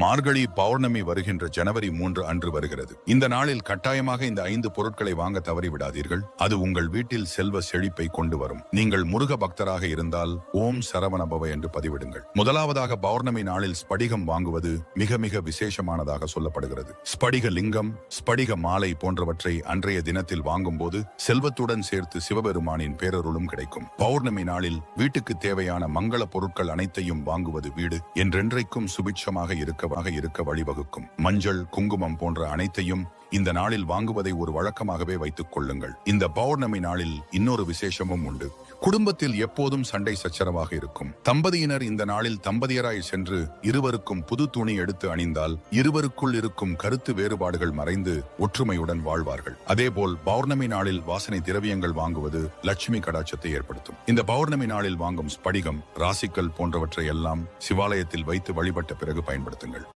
மார்கழி பௌர்ணமி வருகின்ற ஜனவரி மூன்று அன்று வருகிறது. இந்த நாளில் கட்டாயமாக இந்த ஐந்து பொருட்களை வாங்க தவறிவிடாதீர்கள். அது உங்கள் வீட்டில் செல்வ செழிப்பை கொண்டு வரும். நீங்கள் முருக பக்தராக இருந்தால் ஓம் சரவணபவ என்று பதிவிடுங்கள். முதலாவதாக பௌர்ணமி நாளில் ஸ்படிகம் வாங்குவது மிக மிக விசேஷமானதாக சொல்லப்படுகிறது. ஸ்படிக லிங்கம் ஸ்படிக மாலை போன்றவற்றை அன்றைய தினத்தில் வாங்கும்போது செல்வத்துடன் சேர்த்து சிவபெருமானின் பேரருளும் கிடைக்கும். பௌர்ணமி நாளில் வீட்டுக்கு தேவையான மங்கள பொருட்கள் அனைத்தையும் வாங்குவது வீடு என்றென்றைக்கும் சுபிட்சமாக இருக்கவாக இருக்க வழிவகுக்கும். மஞ்சள் குங்குமம் போன்ற அனைத்தையும் இந்த நாளில் வாங்குவதை ஒரு வழக்கமாகவே வைத்துக் கொள்ளுங்கள். இந்த பௌர்ணமி நாளில் இன்னொரு விசேஷமும் உண்டு. குடும்பத்தில் எப்போதும் சண்டை சச்சரவாக இருக்கும். தம்பதியினர் இந்த நாளில் தம்பதியராய் சென்று இருவருக்கும் புது துணி எடுத்து அணிந்தால் இருவருக்குள் இருக்கும் கருத்து வேறுபாடுகள் மறைந்து ஒற்றுமையுடன் வாழ்வார்கள். அதேபோல் பௌர்ணமி நாளில் வாசனை திரவியங்கள் வாங்குவது லட்சுமி கடாட்சத்தை ஏற்படுத்தும். இந்த பௌர்ணமி நாளில் வாங்கும் ஸ்படிகம் ராசிக்கல் போன்றவற்றை எல்லாம் சிவாலயத்தில் வைத்து வழிபட்ட பிறகு பயன்படுத்துங்கள்.